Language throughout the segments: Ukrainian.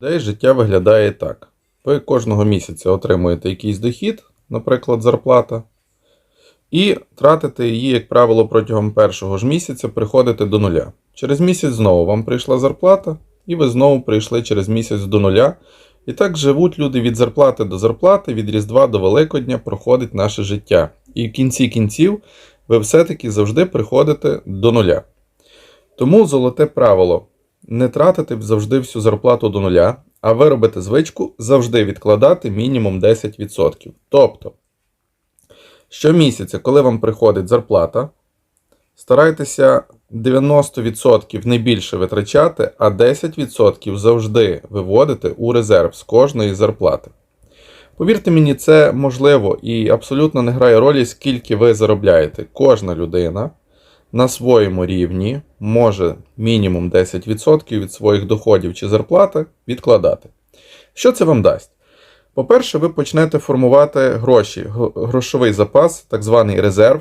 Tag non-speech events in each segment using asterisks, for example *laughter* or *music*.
Де життя виглядає так. Ви кожного місяця отримуєте якийсь дохід, наприклад, зарплата, і тратите її, як правило, протягом першого ж місяця приходите до нуля. Через місяць знову вам прийшла зарплата, і ви знову прийшли через місяць до нуля. І так живуть люди від зарплати до зарплати, від Різдва до Великодня проходить наше життя. І в кінці кінців ви все-таки завжди приходите до нуля. Тому золоте правило не тратити завжди всю зарплату до нуля, а виробити звичку завжди відкладати мінімум 10%. Тобто, щомісяця, коли вам приходить зарплата, старайтеся 90% не більше витрачати, а 10% завжди виводити у резерв з кожної зарплати. Повірте мені, це можливо і абсолютно не грає ролі, скільки ви заробляєте. Кожна людина на своєму рівні може мінімум 10% від своїх доходів чи зарплати відкладати. Що це вам дасть? По-перше, ви почнете формувати гроші, грошовий запас, так званий резерв.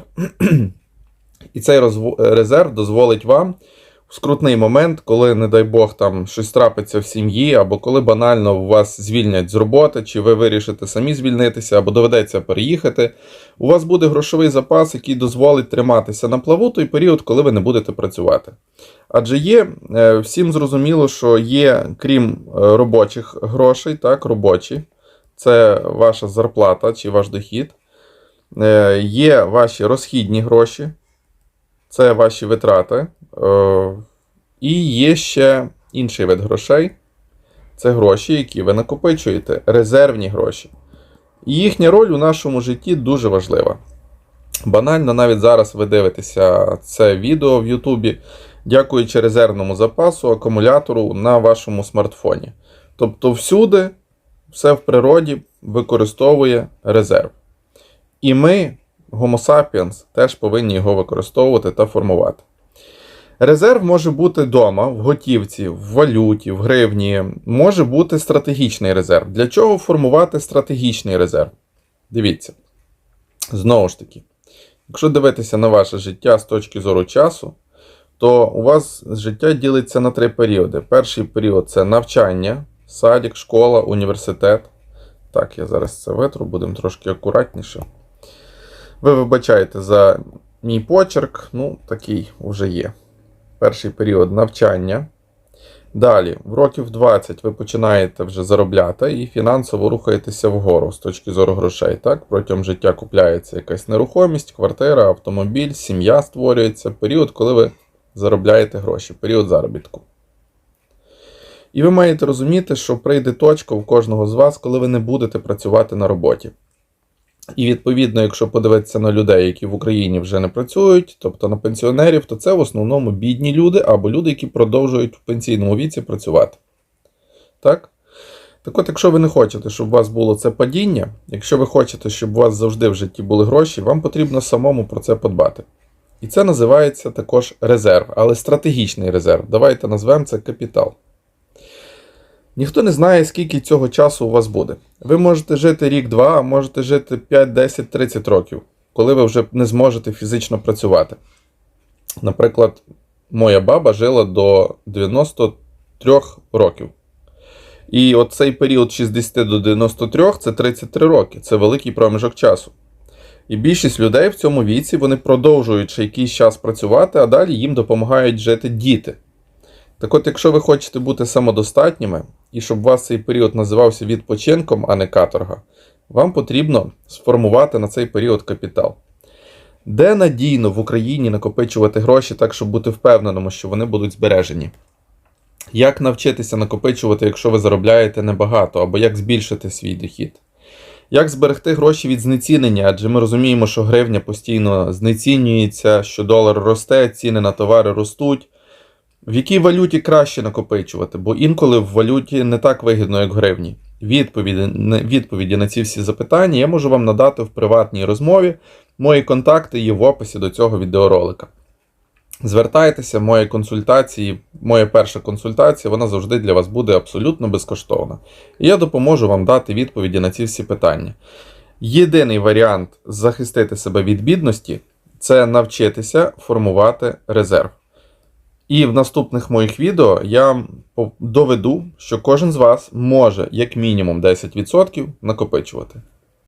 *clears throat* І цей резерв дозволить вам скрутний момент, коли, не дай Бог, там щось трапиться в сім'ї, або коли банально вас звільнять з роботи, чи ви вирішите самі звільнитися, або доведеться переїхати. У вас буде грошовий запас, який дозволить триматися на плаву той період, коли ви не будете працювати. Адже є е, всім зрозуміло, що є, крім е, робочих грошей, так, робочі, це ваша зарплата чи ваш дохід. Е, Є ваші розхідні гроші, це ваші витрати. Е, І є ще інший вид грошей. Це гроші, які ви накопичуєте, резервні гроші. І їхня роль у нашому житті дуже важлива. Банально, навіть зараз ви дивитеся це відео в Ютубі, дякуючи резервному запасу, акумулятору на вашому смартфоні. Тобто, всюди, все в природі використовує резерв. І ми, Homo sapiens, теж повинні його використовувати та формувати. Резерв може бути вдома, в готівці, в валюті, в гривні. Може бути стратегічний резерв. Для чого формувати стратегічний резерв? Дивіться. Знову ж таки, якщо дивитися на ваше життя з точки зору часу, то у вас життя ділиться на три періоди. Перший період це навчання, садик, школа, університет. Так, я зараз це витру, будемо трошки акуратніше. Ви вибачаєте за мій почерк, ну, такий вже є. Перший період навчання. Далі, в років 20 ви починаєте вже заробляти і фінансово рухаєтеся вгору з точки зору грошей. Так? Протягом життя купляється якась нерухомість, квартира, автомобіль, сім'я створюється. Період, коли ви заробляєте гроші, період заробітку. І ви маєте розуміти, що прийде точка у кожного з вас, коли ви не будете працювати на роботі. І відповідно, якщо подивитися на людей, які в Україні вже не працюють, тобто на пенсіонерів, то це в основному бідні люди або люди, які продовжують в пенсійному віці працювати. Так? Так от, якщо ви не хочете, щоб у вас було це падіння, якщо ви хочете, щоб у вас завжди в житті були гроші, вам потрібно самому про це подбати. І це називається також резерв, але стратегічний резерв. Давайте назвемо це капітал. Ніхто не знає, скільки цього часу у вас буде. Ви можете жити рік-два, а можете жити 5, 10, 30 років, коли ви вже не зможете фізично працювати. Наприклад, моя баба жила до 93 років. І от цей період 60 до 93 це 33 роки. Це великий проміжок часу. І більшість людей в цьому віці вони продовжують ще якийсь час працювати, а далі їм допомагають жити діти. Так от, якщо ви хочете бути самодостатніми, і щоб у вас цей період називався відпочинком, а не каторга, вам потрібно сформувати на цей період капітал. Де надійно в Україні накопичувати гроші так, щоб бути впевненими, що вони будуть збережені? Як навчитися накопичувати, якщо ви заробляєте небагато, або як збільшити свій дохід? Як зберегти гроші від знецінення? Адже ми розуміємо, що гривня постійно знецінюється, що долар росте, ціни на товари ростуть. В якій валюті краще накопичувати? Бо інколи в валюті не так вигідно, як в гривні. Відповіді, відповіді на ці всі запитання я можу вам надати в приватній розмові. Мої контакти є в описі до цього відеоролика. Звертайтеся, мої консультації, моя перша консультація, вона завжди для вас буде абсолютно безкоштовна. І я допоможу вам дати відповіді на ці всі питання. Єдиний варіант захистити себе від бідності це навчитися формувати резерв. І в наступних моїх відео я доведу, що кожен з вас може як мінімум 10% накопичувати.